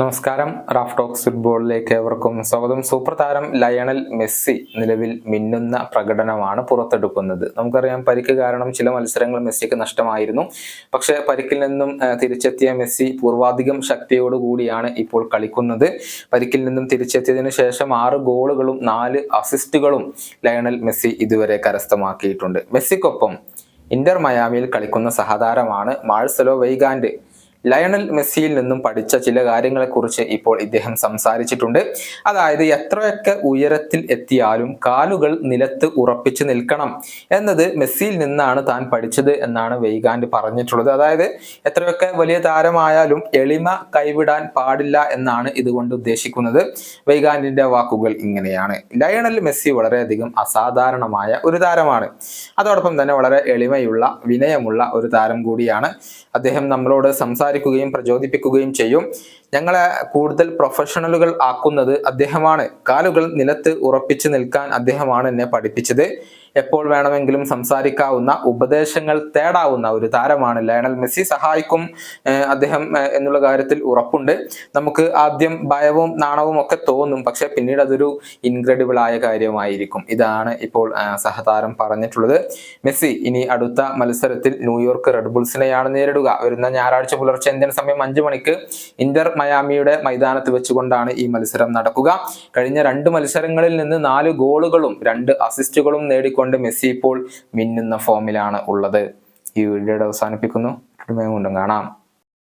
നമസ്കാരം. Raf talks ഫുട്ബോളിലേക്ക് ഏവർക്കും സ്വാഗതം. സൂപ്പർ താരം ലയണൽ മെസ്സി നിലവിൽ മിന്നുന്ന പ്രകടനമാണ് പുറത്തെടുക്കുന്നത്. നമുക്കറിയാം പരിക്ക് കാരണം ചില മത്സരങ്ങൾ മെസ്സിക്ക് നഷ്ടമായിരുന്നു. പക്ഷേ പരിക്കിൽ നിന്നും തിരിച്ചെത്തിയ മെസ്സി പൂർവാധികം ശക്തിയോടുകൂടിയാണ് ഇപ്പോൾ കളിക്കുന്നത്. പരിക്കിൽ നിന്നും തിരിച്ചെത്തിയതിനു ശേഷം ആറ് ഗോളുകളും നാല് അസിസ്റ്റുകളും ലയണൽ മെസ്സി ഇതുവരെ കരസ്ഥമാക്കിയിട്ടുണ്ട്. മെസ്സിക്കൊപ്പം ഇന്റർ മയാമിയിൽ കളിക്കുന്ന സഹതാരമാണ് മാഴ്സലോ വൈഗാൻഡ് ലയണൽ മെസ്സിയിൽ നിന്നും പഠിച്ച ചില കാര്യങ്ങളെക്കുറിച്ച് ഇപ്പോൾ ഇദ്ദേഹം സംസാരിച്ചിട്ടുണ്ട്. അതായത് എത്രയൊക്കെ ഉയരത്തിൽ എത്തിയാലും കാലുകൾ നിലത്ത് ഉറപ്പിച്ച് നിൽക്കണം എന്നത് മെസ്സിയിൽ നിന്നാണ് താൻ പഠിച്ചത് എന്നാണ് വെയ്ഗാൻഡ് പറഞ്ഞിട്ടുള്ളത്. അതായത് എത്രയൊക്കെ വലിയ താരമായാലും എളിമ കൈവിടാൻ പാടില്ല എന്നാണ് ഇതുകൊണ്ട് ഉദ്ദേശിക്കുന്നത്. വെയ്ഗാൻഡിന്റെ വാക്കുകൾ ഇങ്ങനെയാണ്. ലയണൽ മെസ്സി വളരെയധികം അസാധാരണമായ ഒരു താരമാണ്. അതോടൊപ്പം തന്നെ വളരെ എളിമയുള്ള വിനയമുള്ള ഒരു താരം കൂടിയാണ്. അദ്ദേഹം നമ്മളോട് സംസാരിക്കുകയും പ്രചോദിപ്പിക്കുകയും ചെയ്യും. ഞങ്ങളെ കൂടുതൽ പ്രൊഫഷണലുകൾ ആക്കുന്നത് അദ്ദേഹമാണ്. കാലുകൾ നിലത്ത് ഉറപ്പിച്ചു നിൽക്കാൻ അദ്ദേഹമാണ് എന്നെ പഠിപ്പിച്ചത്. എപ്പോൾ വേണമെങ്കിലും സംസാരിക്കാവുന്ന ഉപദേശങ്ങൾ തേടാവുന്ന ഒരു താരമാണ് ലയണൽ മെസ്സി. സഹായിക്കും അദ്ദേഹം എന്നുള്ള കാര്യത്തിൽ ഉറപ്പുണ്ട്. നമുക്ക് ആദ്യം ഭയവും നാണവും ഒക്കെ തോന്നും. പക്ഷെ പിന്നീട് അതൊരു ഇൻക്രെഡിബിൾ ആയ കാര്യമായിരിക്കും. ഇതാണ് ഇപ്പോൾ സഹതാരം പറഞ്ഞിട്ടുള്ളത്. മെസ്സി ഇനി അടുത്ത മത്സരത്തിൽ ന്യൂയോർക്ക് റെഡ്ബുൾസിനെയാണ് നേരിടുക. വരുന്ന ഞായറാഴ്ച പുലർച്ചെ ഇന്ത്യൻ സമയം അഞ്ചു മണിക്ക് ഇന്റർ മയാമിയുടെ മൈതാനത്ത് വെച്ചുകൊണ്ടാണ് ഈ മത്സരം നടക്കുക. കഴിഞ്ഞ രണ്ട് മത്സരങ്ങളിൽ നിന്ന് നാല് ഗോളുകളും രണ്ട് അസിസ്റ്റുകളും നേടിക്കൊണ്ട് മെസ്സി ഇപ്പോൾ മിന്നുന്ന ഫോമിലാണ് ഉള്ളത്. ഈ വീഡിയോയുടെ അവസാനിപ്പിക്കുന്നു. കൊണ്ടും കാണാം.